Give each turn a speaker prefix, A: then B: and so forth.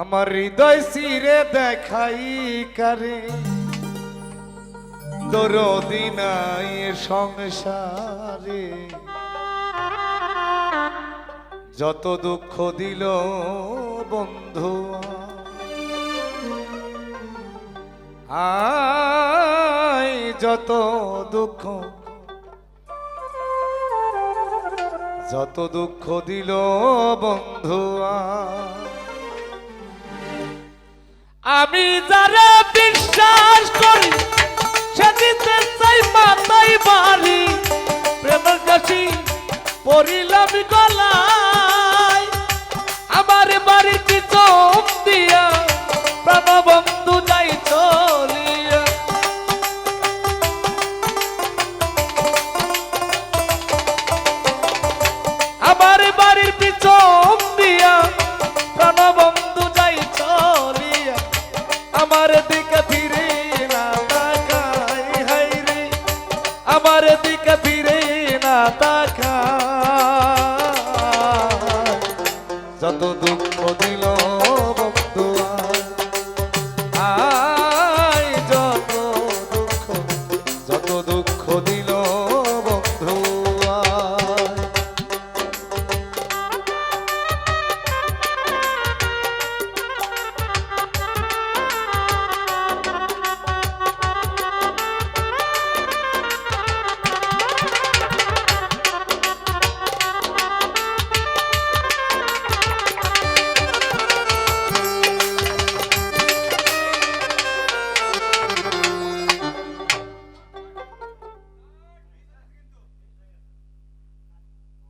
A: আমার হৃদয় সিরে দেখাই কারে। দরদি নাই সংসারে। যত দুঃখ দিল বন্ধু। আই যত দুঃখ। যত দুঃখ দিল বন্ধু। আমি যারা বিশ্বাস আমার দিকে ফিরে না তাকাই, হাই রে। আমার দিকে ফিরে না তাকাই। যত দুঃখ দিল